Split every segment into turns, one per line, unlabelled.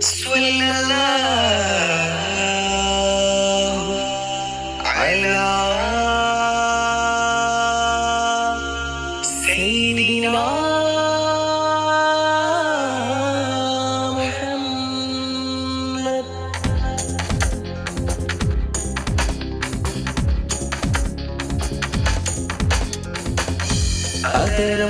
صلى الله على سيدنا محمد أدرى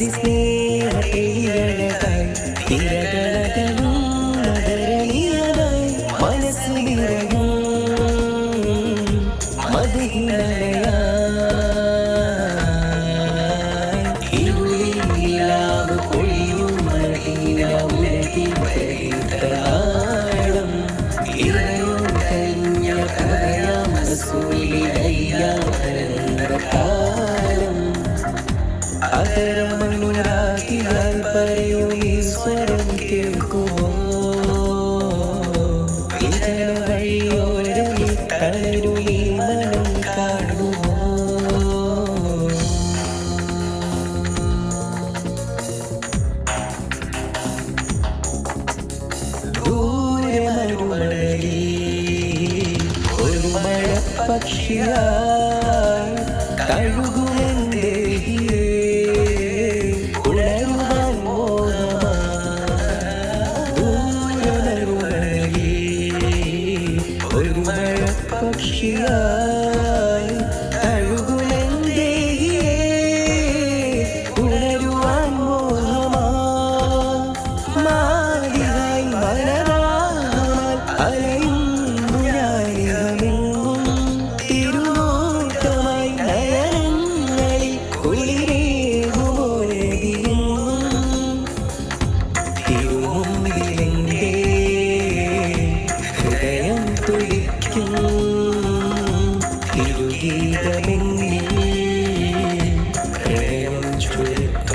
ഉയരുമതി സ്നേഹത്തിലഴകായി തിരകളകലും നഗരണിയതായി മനസ്സ് നിറയും മതിഹിനയായി ഇരുളിൽ നിലാവ് പൊഴിയും മദീന ഉലകിൽ പരിതാളം ഇറയും കഴിഞ്ഞ കഥയാം കാലം അതരമനുരാഗിയാൽ പറയൂ ഈ സ്വരം കേൾക്കുമോ ഇതര വഴിയോരമി തളരു ഈ മനം കാണുമോ ദൂരെ മരുമണലിൽ ഒരു മഴപ്പക്ഷിയായി കഴുകുമെന്തേ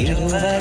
திருவர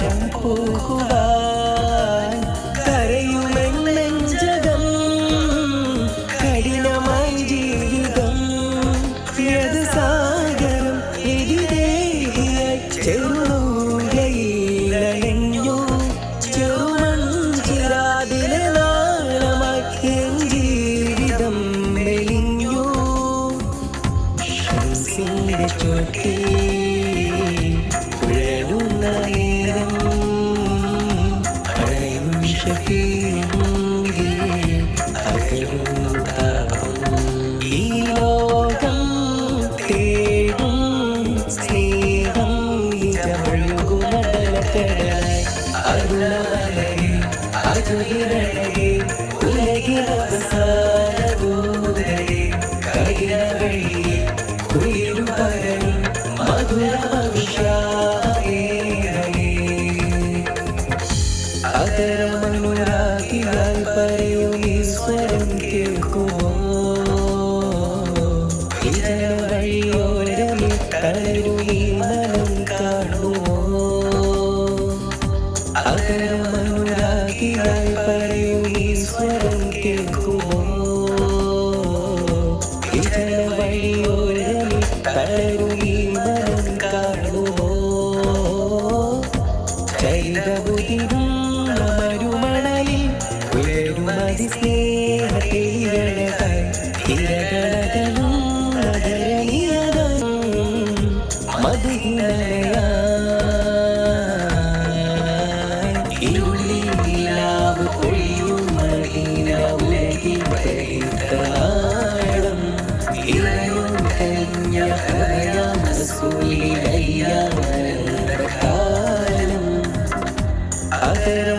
സ്നേഹം ഇരമൊഴുകുമടലക്കടലായി അരുളമലകെ അതുകിരഴകെ ഉലകിലവസാനദൂതരെ കഠിന വഴിയെ കുയിലു പരയും മധുരമവിഷാമേ അതരമനുരാഗിയാൽ പറയൂ വഴിയോരമി തളരു ഈ മനം കാണുമോ ചൈതബുദിരും മരുമണലിൽ ഉയരും മതി റസൂലിലയ്യാം കാലം അതരമം